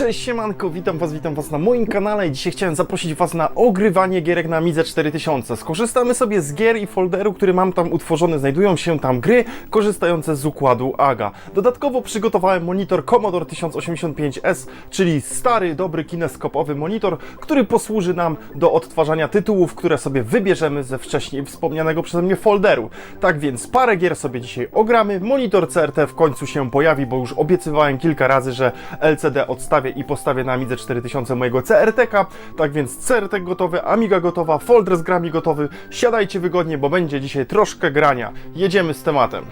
Cześć siemanko, witam was, witam was na moim kanale i dzisiaj chciałem zaprosić was na ogrywanie gierek na Amidze 4000. Skorzystamy sobie z gier i folderu, który mam tam utworzony, znajdują się tam gry korzystające z układu AGA. Dodatkowo przygotowałem monitor Commodore 1085S, czyli stary, dobry kineskopowy monitor, który posłuży nam do odtwarzania tytułów, które sobie wybierzemy ze wcześniej wspomnianego przeze mnie folderu. Tak więc parę gier sobie dzisiaj ogramy, monitor CRT w końcu się pojawi, bo już obiecywałem kilka razy, że LCD i postawię na Amidze 4000 mojego CRT-ka. Tak więc CRT gotowy, Amiga gotowa, folder z grami gotowy. Siadajcie wygodnie, bo będzie dzisiaj troszkę grania. Jedziemy z tematem.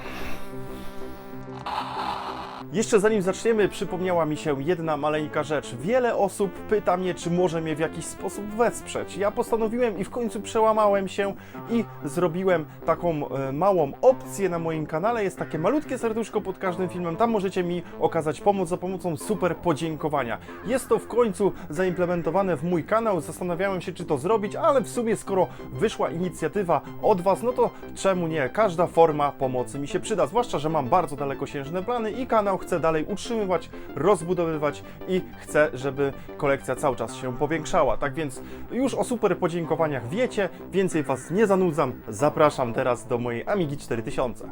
Jeszcze zanim zaczniemy, przypomniała mi się jedna maleńka rzecz. Wiele osób pyta mnie, czy może mnie w jakiś sposób wesprzeć. Ja postanowiłem i w końcu przełamałem się i zrobiłem taką e, małą opcję na moim kanale. Jest takie malutkie serduszko pod każdym filmem. Tam możecie mi okazać pomoc za pomocą super podziękowania. Jest to w końcu zaimplementowane w mój kanał. Zastanawiałem się, czy to zrobić, ale w sumie skoro wyszła inicjatywa od Was, no to czemu nie? Każda forma pomocy mi się przyda. Zwłaszcza, że mam bardzo dalekosiężne plany i kanał chcę dalej utrzymywać, rozbudowywać i chcę, żeby kolekcja cały czas się powiększała. Tak więc już o super podziękowaniach wiecie, więcej Was nie zanudzam. Zapraszam teraz do mojej Amigi 4000.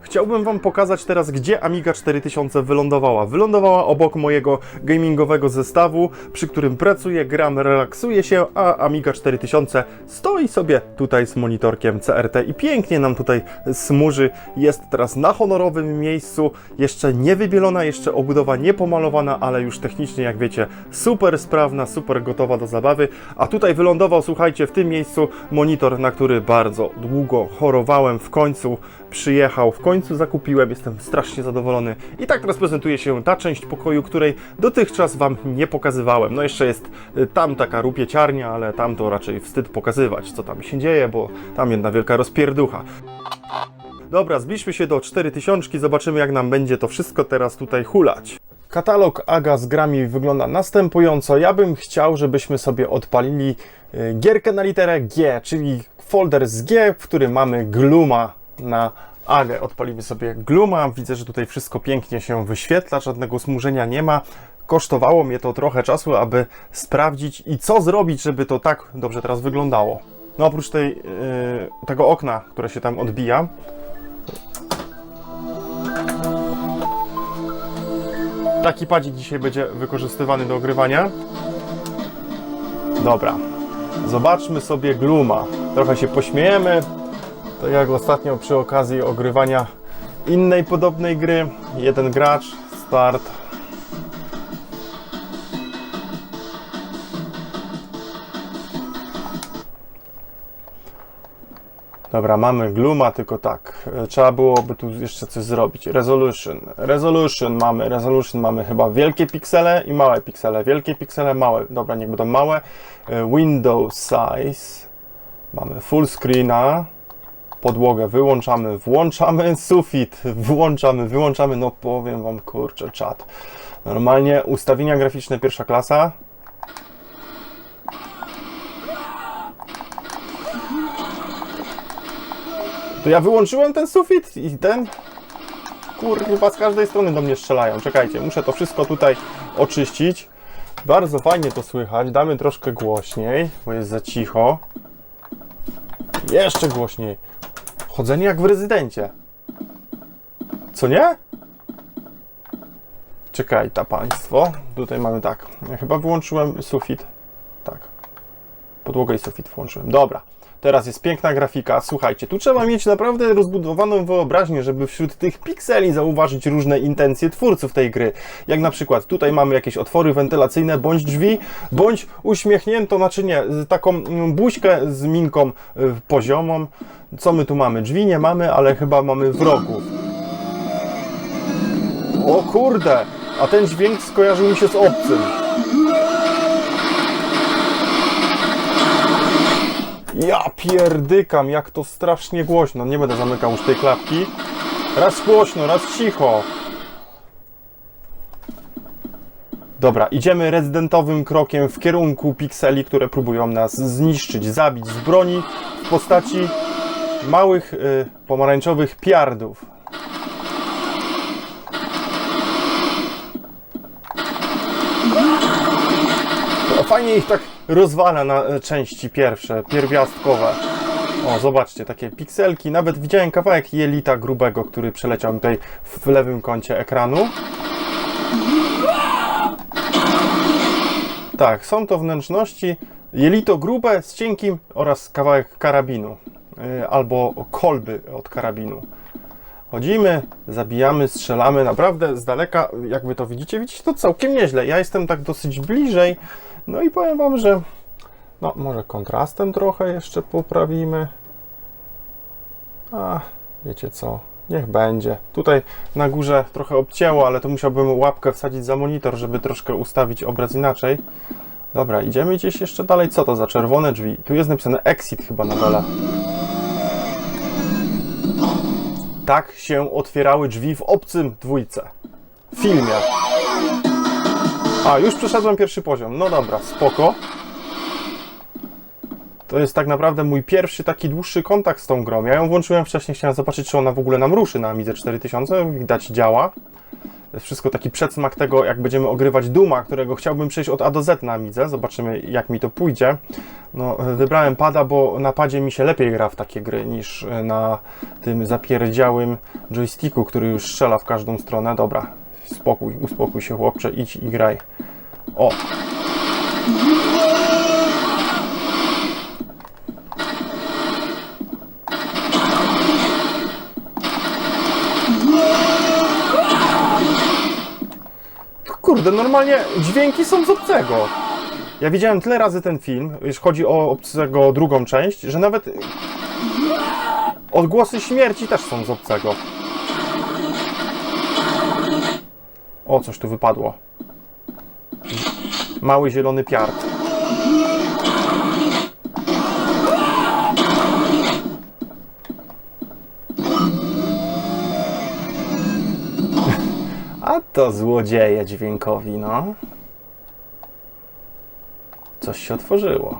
Chciałbym Wam pokazać teraz, gdzie Amiga 4000 wylądowała. Wylądowała obok mojego gamingowego zestawu, przy którym pracuję, gram, relaksuję się, a Amiga 4000 stoi sobie tutaj z monitorkiem CRT i pięknie nam tutaj smuży. Jest teraz na honorowym miejscu, jeszcze nie wybielona, jeszcze obudowa nie pomalowana, ale już technicznie, jak wiecie, super sprawna, super gotowa do zabawy. A tutaj wylądował, słuchajcie, w tym miejscu monitor, na który bardzo długo chorowałem. W końcu przyjechał, w końcu zakupiłem, jestem strasznie zadowolony. I tak teraz prezentuje się ta część pokoju, której dotychczas Wam nie pokazywałem. No jeszcze jest y, tam taka rupieciarnia, ale tam to raczej wstyd pokazywać, co tam się dzieje, bo tam jedna wielka rozpierducha. Dobra, zbliżmy się do 4000, zobaczymy jak nam będzie to wszystko teraz tutaj hulać. Katalog AGA z grami wygląda następująco. Ja bym chciał, żebyśmy sobie odpalili y, gierkę na literę G, czyli folder z G, w którym mamy Gluma na AGę. Odpalimy sobie Gluma. Widzę, że tutaj wszystko pięknie się wyświetla, żadnego smużenia nie ma. Kosztowało mnie to trochę czasu, aby sprawdzić i co zrobić, żeby to tak dobrze teraz wyglądało. No oprócz tej, yy, tego okna, które się tam odbija, Taki padzik dzisiaj będzie wykorzystywany do ogrywania. Dobra. Zobaczmy sobie Gluma. Trochę się pośmiejemy. To jak ostatnio przy okazji ogrywania innej podobnej gry. Jeden gracz, start. Dobra, mamy Gluma, tylko tak, e, trzeba byłoby tu jeszcze coś zrobić. Resolution. Resolution mamy, resolution mamy chyba wielkie piksele i małe piksele. Wielkie piksele, małe. Dobra, niech będą małe. E, Window size. Mamy full screena. Podłogę wyłączamy, włączamy sufit, włączamy, wyłączamy. No powiem wam, kurczę, czat. Normalnie ustawienia graficzne pierwsza klasa. To ja wyłączyłem ten sufit i ten... Kurwa, z każdej strony do mnie strzelają. Czekajcie, muszę to wszystko tutaj oczyścić. Bardzo fajnie to słychać. Damy troszkę głośniej, bo jest za cicho. Jeszcze głośniej. Chodzenie jak w rezydencie. Co nie? Czekaj, ta państwo. Tutaj mamy tak. Ja chyba wyłączyłem sufit. Tak. Podłogę i sufit włączyłem. Dobra. Teraz jest piękna grafika. Słuchajcie, tu trzeba mieć naprawdę rozbudowaną wyobraźnię, żeby wśród tych pikseli zauważyć różne intencje twórców tej gry. Jak na przykład tutaj mamy jakieś otwory wentylacyjne, bądź drzwi, bądź uśmiechnięto, nie, z taką mm, buźkę z minką y, poziomą. Co my tu mamy? Drzwi nie mamy, ale chyba mamy wrogów. O kurde! A ten dźwięk skojarzył mi się z obcym. Ja pierdykam, jak to strasznie głośno. Nie będę zamykał już tej klapki. Raz głośno, raz cicho. Dobra, idziemy rezydentowym krokiem w kierunku pikseli, które próbują nas zniszczyć, zabić z broni w postaci małych y, pomarańczowych piardów. Fajnie ich tak rozwala na e, części pierwsze, pierwiastkowe. O, zobaczcie, takie pikselki. Nawet widziałem kawałek jelita grubego, który przeleciał tutaj w lewym kącie ekranu. Tak, są to wnętrzności jelito grube z cienkim oraz kawałek karabinu yy, albo kolby od karabinu. Chodzimy, zabijamy, strzelamy naprawdę z daleka, jak wy to widzicie, widzicie to całkiem nieźle. Ja jestem tak dosyć bliżej, no i powiem wam, że no może kontrastem trochę jeszcze poprawimy. A, wiecie co, niech będzie. Tutaj na górze trochę obcięło, ale to musiałbym łapkę wsadzić za monitor, żeby troszkę ustawić obraz inaczej. Dobra, idziemy gdzieś jeszcze dalej. Co to za czerwone drzwi? Tu jest napisane exit chyba na dole. Tak się otwierały drzwi w obcym dwójce. W filmie. A, już przeszedłem pierwszy poziom. No dobra, spoko. To jest tak naprawdę mój pierwszy taki dłuższy kontakt z tą grą. Ja ją włączyłem wcześniej, chciałem zobaczyć, czy ona w ogóle nam ruszy na Amidze 4000. Widać, działa. To jest wszystko taki przedsmak tego, jak będziemy ogrywać Duma, którego chciałbym przejść od A do Z na Amidze. Zobaczymy, jak mi to pójdzie. No, wybrałem pada, bo na padzie mi się lepiej gra w takie gry niż na tym zapierdziałym joysticku, który już strzela w każdą stronę. Dobra, spokój, uspokój się chłopcze, idź i graj. O! Kurde, normalnie dźwięki są z obcego. Ja widziałem tyle razy ten film, jeśli chodzi o obcego drugą część, że nawet odgłosy śmierci też są z obcego. O, coś tu wypadło. Mały zielony piard. A to złodzieje dźwiękowi, no. Coś się otworzyło.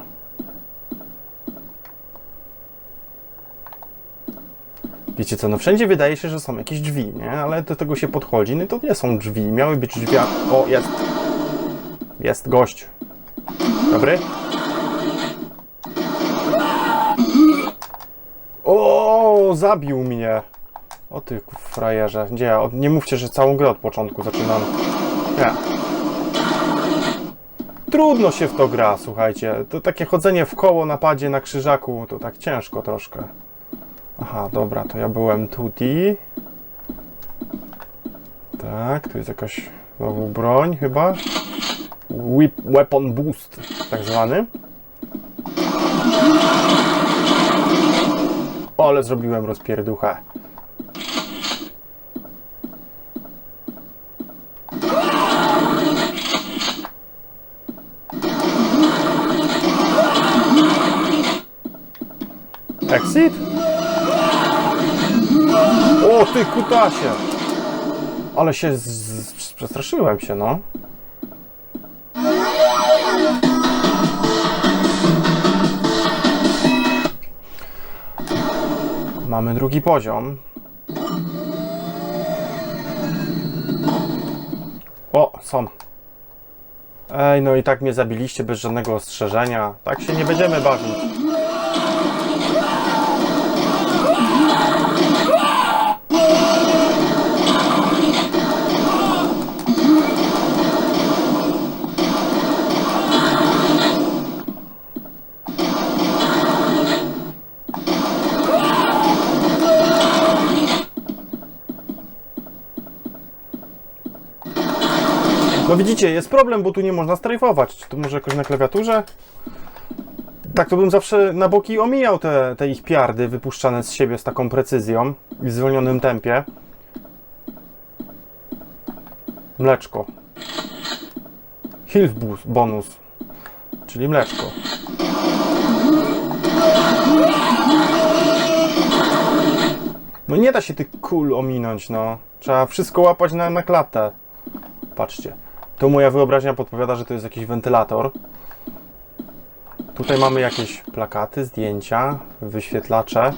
Wiecie co, no wszędzie wydaje się, że są jakieś drzwi, nie? Ale do tego się podchodzi, no to nie są drzwi. Miały być drzwi. O, jest. Jest gość. Dobry? O, zabił mnie. O ty frajerze. Gdzie ja? Nie mówcie, że całą grę od początku zaczynam. Nie. Trudno się w to gra, słuchajcie. To takie chodzenie w koło na padzie, na krzyżaku, to tak ciężko troszkę. Aha, dobra, to ja byłem tutaj. Tak, tu jest jakaś znowu broń chyba. Whip, weapon boost, tak zwany. O, ale zrobiłem rozpierduchę. Exit? Ty kutasie! Ale się przestraszyłem się, no. Mamy drugi poziom. O, są. Ej, no i tak mnie zabiliście bez żadnego ostrzeżenia. Tak się nie będziemy bawić. Widzicie, jest problem, bo tu nie można strajfować. Czy tu może jakoś na klawiaturze? Tak, to bym zawsze na boki omijał te, te ich piardy wypuszczane z siebie z taką precyzją i w zwolnionym tempie. Mleczko. Boost, bonus. Czyli mleczko. No nie da się tych kul ominąć, no. Trzeba wszystko łapać na, na klatę. Patrzcie. Tu moja wyobraźnia podpowiada, że to jest jakiś wentylator. Tutaj mamy jakieś plakaty, zdjęcia, wyświetlacze.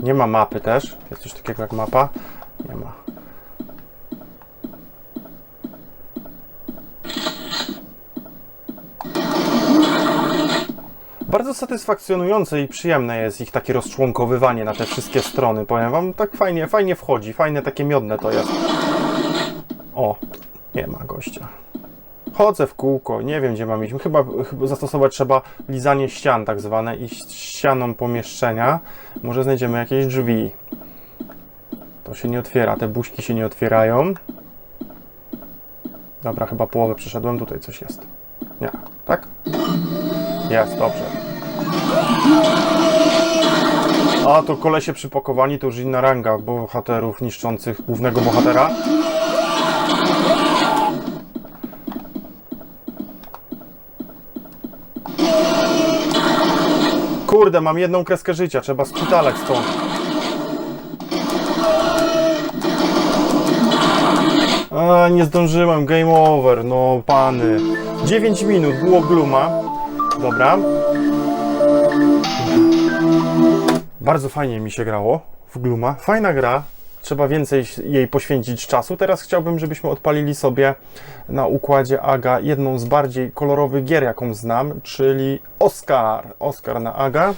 Nie ma mapy też. Jest coś takiego jak mapa? Bardzo satysfakcjonujące i przyjemne jest ich takie rozczłonkowywanie na te wszystkie strony. Powiem wam, tak fajnie, fajnie wchodzi, fajne takie miodne to jest. O, nie ma gościa. Chodzę w kółko, nie wiem gdzie mam iść. Chyba, chyba zastosować trzeba lizanie ścian tak zwane i ścianą pomieszczenia. Może znajdziemy jakieś drzwi. To się nie otwiera, te buźki się nie otwierają. Dobra, chyba połowę przeszedłem, tutaj coś jest. Nie, tak? Jest, dobrze. A, to kolesie przypakowani to już inna ranga bohaterów niszczących głównego bohatera. Kurde, mam jedną kreskę życia, trzeba spitalać stąd. A, nie zdążyłem, game over, no pany. 9 minut, było gluma. Dobra. Bardzo fajnie mi się grało w gluma. Fajna gra. Trzeba więcej jej poświęcić czasu. Teraz chciałbym, żebyśmy odpalili sobie na układzie AGA jedną z bardziej kolorowych gier, jaką znam, czyli Oscar. Oscar na AGA.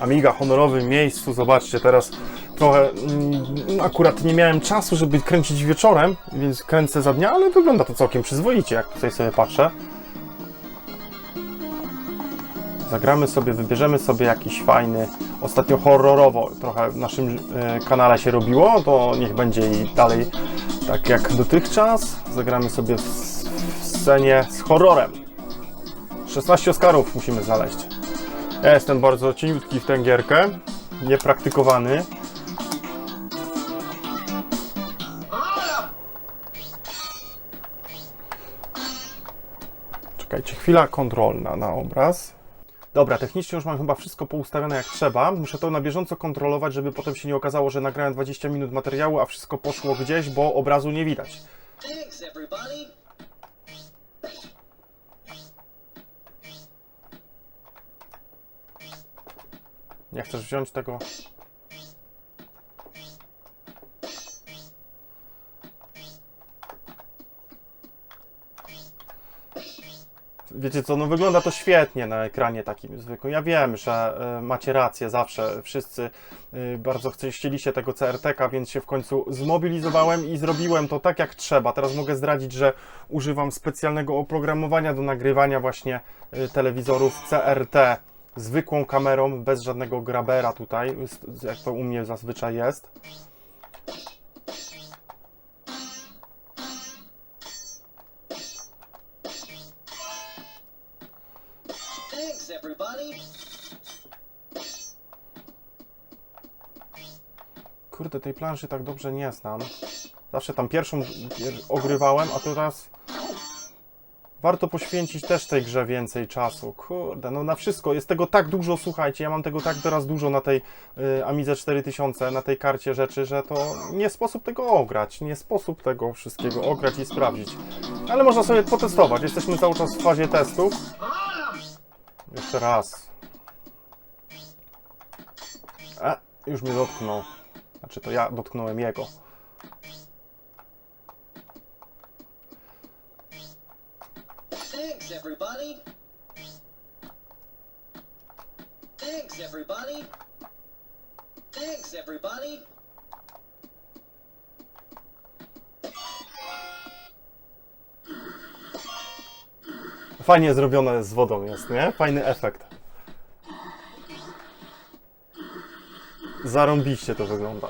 Amiga honorowym miejscu. Zobaczcie, teraz trochę mm, akurat nie miałem czasu, żeby kręcić wieczorem, więc kręcę za dnia, ale wygląda to całkiem przyzwoicie, jak tutaj sobie patrzę. Zagramy sobie, wybierzemy sobie jakiś fajny, ostatnio horrorowo trochę w naszym e, kanale się robiło, to niech będzie i dalej tak jak dotychczas. Zagramy sobie w, w scenie z horrorem. 16 Oscarów musimy znaleźć. Ja jestem bardzo cieniutki w tę gierkę, niepraktykowany. Czekajcie, chwila kontrolna na obraz. Dobra, technicznie już mam chyba wszystko poustawione jak trzeba. Muszę to na bieżąco kontrolować, żeby potem się nie okazało, że nagrałem 20 minut materiału, a wszystko poszło gdzieś, bo obrazu nie widać. Nie chcesz wziąć tego? Wiecie co, no wygląda to świetnie na ekranie takim zwykłym. Ja wiem, że y, macie rację zawsze, wszyscy y, bardzo chcieliście tego CRT-ka, więc się w końcu zmobilizowałem i zrobiłem to tak jak trzeba. Teraz mogę zdradzić, że używam specjalnego oprogramowania do nagrywania właśnie y, telewizorów CRT zwykłą kamerą, bez żadnego grabera tutaj, jak to u mnie zazwyczaj jest. Planszy tak dobrze nie znam. Zawsze tam pierwszą pier- ogrywałem, a teraz warto poświęcić też tej grze więcej czasu. Kurde, no na wszystko. Jest tego tak dużo, słuchajcie, ja mam tego tak teraz dużo na tej y, Amidze 4000, na tej karcie rzeczy, że to nie sposób tego ograć. Nie sposób tego wszystkiego ograć i sprawdzić. Ale można sobie potestować. Jesteśmy cały czas w fazie testów. Jeszcze raz. A, już mnie dotknął. Znaczy to ja dotknąłem jego. Thanks, everybody. Thanks, everybody. Thanks, everybody. Fajnie zrobione z wodą jest, nie? Fajny efekt. Zarąbiście to wygląda.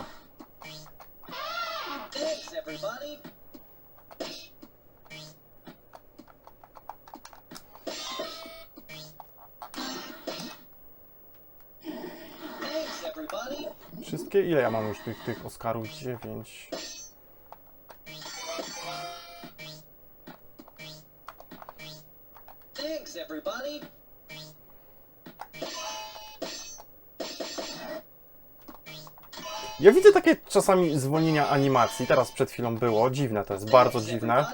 Wszystkie? Ile ja mam już tych, tych Oscarów? 9. Thanks, everybody. Ja widzę takie czasami zwolnienia animacji. Teraz przed chwilą było. Dziwne to jest, bardzo dziwne.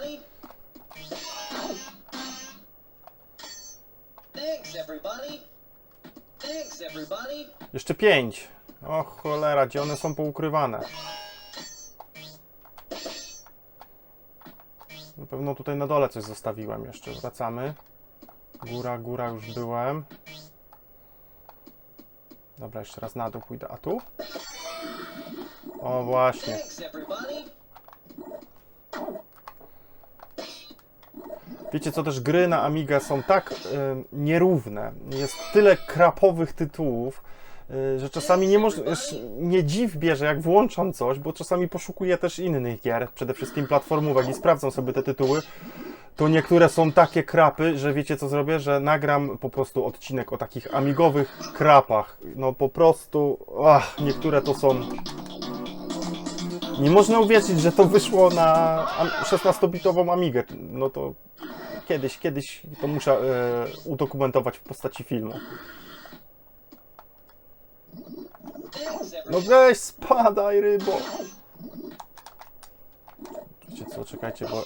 Jeszcze 5. O cholera, gdzie one są poukrywane? Na pewno tutaj na dole coś zostawiłem jeszcze. Wracamy. Góra, góra, już byłem. Dobra, jeszcze raz na dół pójdę. A tu? O, właśnie. Wiecie co, też gry na Amigę są tak y, nierówne. Jest tyle krapowych tytułów, y, że czasami nie można. Nie dziw bierze, jak włączam coś, bo czasami poszukuję też innych gier, przede wszystkim platformówek i sprawdzam sobie te tytuły. To niektóre są takie krapy, że wiecie co zrobię? Że nagram po prostu odcinek o takich amigowych krapach. No po prostu. Ach, niektóre to są. Nie można uwierzyć, że to wyszło na am- 16-bitową Amigę. No to kiedyś, kiedyś to muszę e, udokumentować w postaci filmu. No weź spadaj, rybo! Wiecie co, czekajcie, bo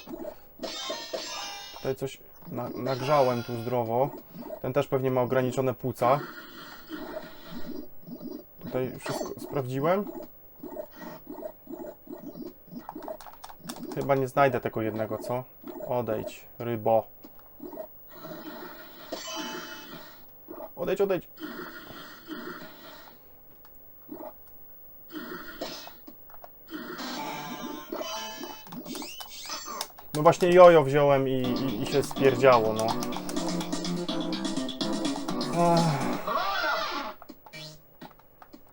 tutaj coś na, nagrzałem tu zdrowo. Ten też pewnie ma ograniczone płuca. Tutaj wszystko sprawdziłem. Chyba nie znajdę tego jednego, co? Odejdź, rybo. Odejdź, odejdź. No właśnie jojo wziąłem i, i, i się spierdziało, no.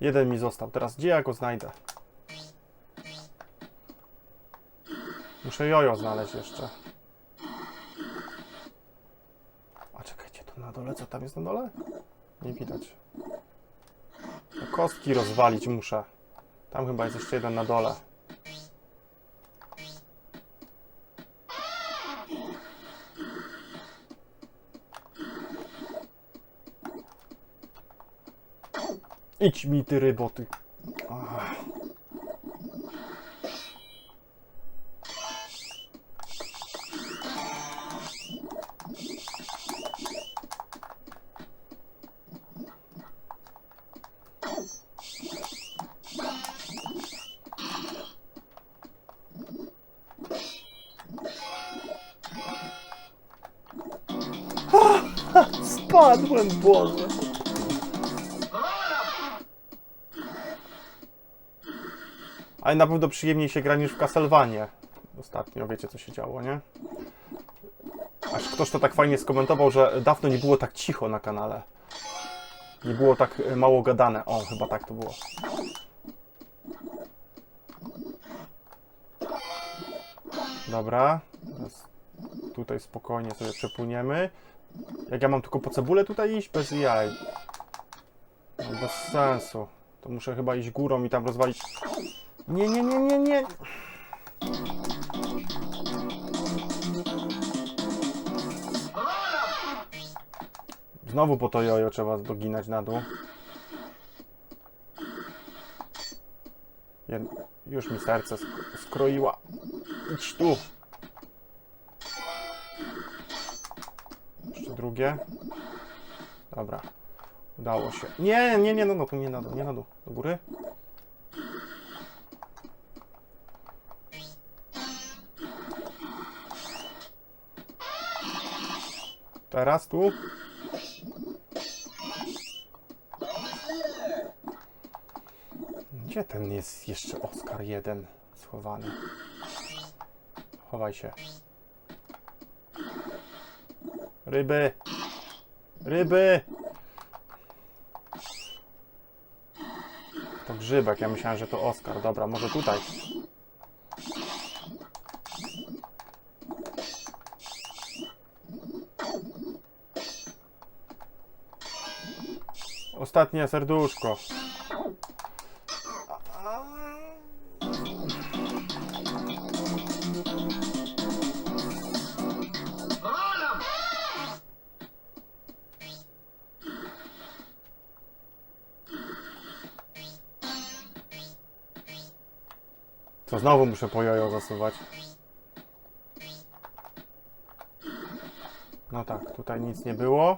Jeden mi został. Teraz gdzie ja go znajdę? Muszę jojo znaleźć jeszcze. A czekajcie, tu na dole, co tam jest na dole? Nie widać. No, kostki rozwalić muszę. Tam chyba jest jeszcze jeden na dole. Idź mi ty ryboty. Ale na pewno przyjemniej się gra niż w Castlevanie. Ostatnio wiecie co się działo, nie? Aż ktoś to tak fajnie skomentował, że dawno nie było tak cicho na kanale. Nie było tak e, mało gadane. O, chyba tak to było. Dobra. Teraz tutaj spokojnie sobie przepłyniemy. Jak ja mam tylko po cebulę tutaj iść? Bez jaj. No, bez sensu. To muszę chyba iść górą i tam rozwalić nie, nie, nie, nie, nie. Znowu po to jojo trzeba doginać na dół. Już mi serce sk- skroiła. Idź tu. Jeszcze drugie. Dobra. Udało się. Nie, nie, nie, no, no tu nie na dół, nie na dół. Do góry. Teraz tu. Gdzie ten jest jeszcze Oscar 1 schowany? Chowaj się. Ryby! Ryby! To grzybek, ja myślałem, że to Oscar. Dobra, może tutaj. Ostatnie serduszko. To znowu muszę po jojo zasuwać. No tak, tutaj nic nie było.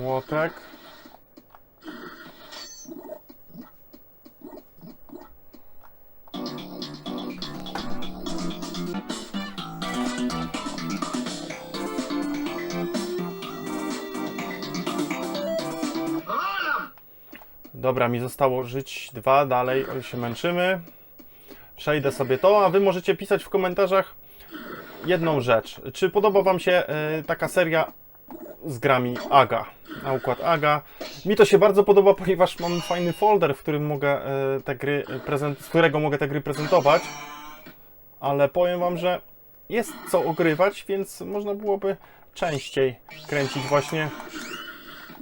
Młotek. Dobra, mi zostało żyć dwa, dalej się męczymy. Przejdę sobie to, a wy możecie pisać w komentarzach jedną rzecz. Czy podoba wam się e, taka seria z grami AGA, na układ AGA. Mi to się bardzo podoba, ponieważ mam fajny folder, w którym mogę e, te gry prezent, z którego mogę te gry prezentować. Ale powiem wam, że jest co ogrywać, więc można byłoby częściej kręcić właśnie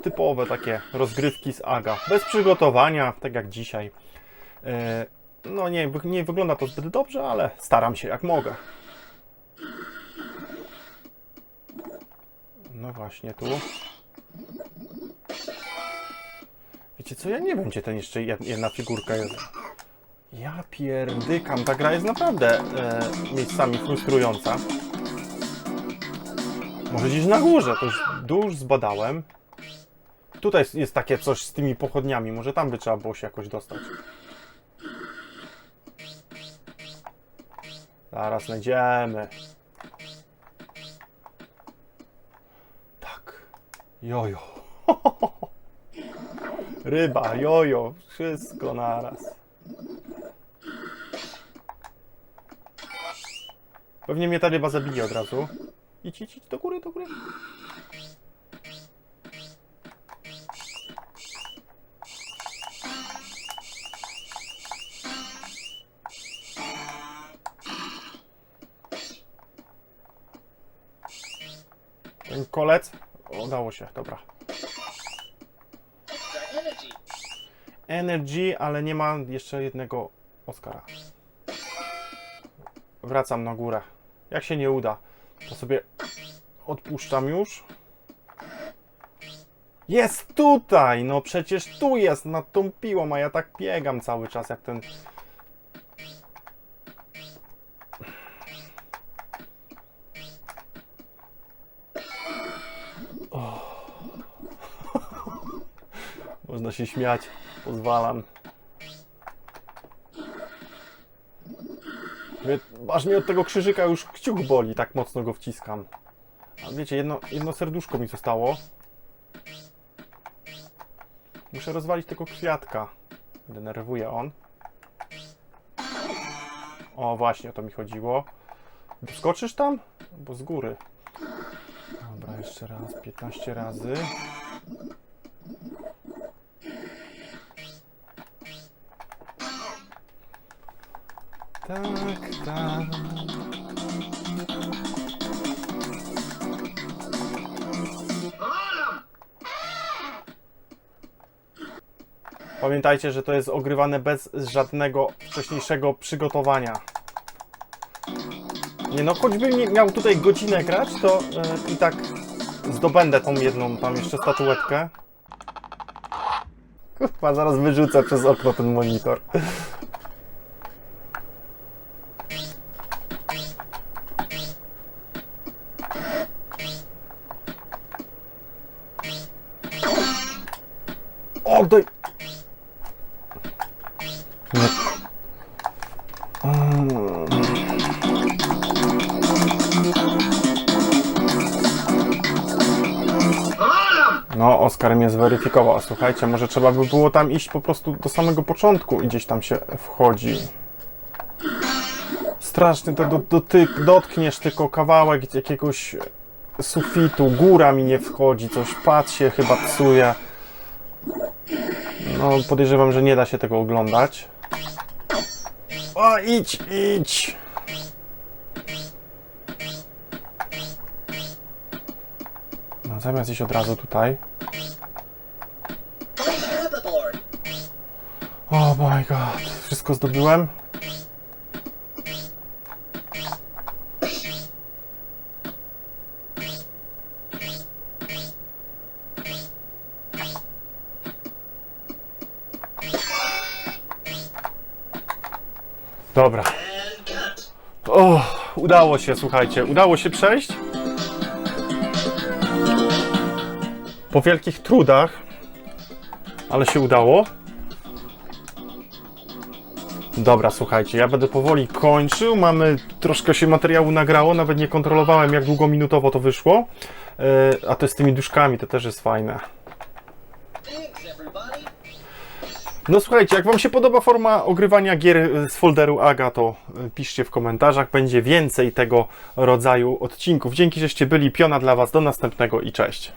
typowe takie rozgrywki z AGA. Bez przygotowania, tak jak dzisiaj. E, No nie, nie wygląda to zbyt dobrze, ale staram się jak mogę. No właśnie, tu. Wiecie co, ja nie wiem, gdzie ten jeszcze jed- jedna figurka jest. Ja pierdykam, ta gra jest naprawdę e, miejscami frustrująca. Może gdzieś na górze, to już duż zbadałem. Tutaj jest takie coś z tymi pochodniami, może tam by trzeba było się jakoś dostać. Zaraz znajdziemy. Jojo. Ryba, jojo, wszystko naraz. Pewnie mnie ta ryba zabije od razu. Idź, idź, idź, do góry, do góry. Ten kolec. Udało się, dobra. Energy. Energy, ale nie ma jeszcze jednego Oscara. Wracam na górę. Jak się nie uda, to sobie odpuszczam już. Jest tutaj! No przecież tu jest nad tą piłą, a ja tak biegam cały czas jak ten... się śmiać, pozwalam. Aż mnie od tego krzyżyka już kciuk boli, tak mocno go wciskam. A wiecie, jedno, jedno serduszko mi zostało. Muszę rozwalić tego kwiatka. Denerwuje on. O, właśnie o to mi chodziło. Doskoczysz tam? Bo z góry. Dobra, jeszcze raz, 15 razy. Tak, tak. Pamiętajcie, że to jest ogrywane bez żadnego wcześniejszego przygotowania. Nie no, choćbym miał tutaj godzinę grać, to e, i tak zdobędę tą jedną tam jeszcze statuetkę. Kurwa, zaraz wyrzucę przez okno ten monitor. Zweryfikował. Słuchajcie, może trzeba by było tam iść po prostu do samego początku i gdzieś tam się wchodzi. Straszny to do, dotyk, dotkniesz tylko kawałek jakiegoś sufitu, góra mi nie wchodzi, coś pad się chyba psuje. No, podejrzewam, że nie da się tego oglądać. O, idź, idź! No, zamiast iść od razu tutaj. My god, wszystko zdobyłem? Dobra. O, udało się, słuchajcie, udało się przejść. po wielkich trudach, ale się udało. Dobra, słuchajcie, ja będę powoli kończył. Mamy troszkę się materiału nagrało, nawet nie kontrolowałem, jak długo minutowo to wyszło. E, A to z tymi duszkami to też jest fajne. No słuchajcie, jak Wam się podoba forma ogrywania gier z folderu AGA, to piszcie w komentarzach. Będzie więcej tego rodzaju odcinków. Dzięki, żeście byli. Piona dla Was. Do następnego i cześć.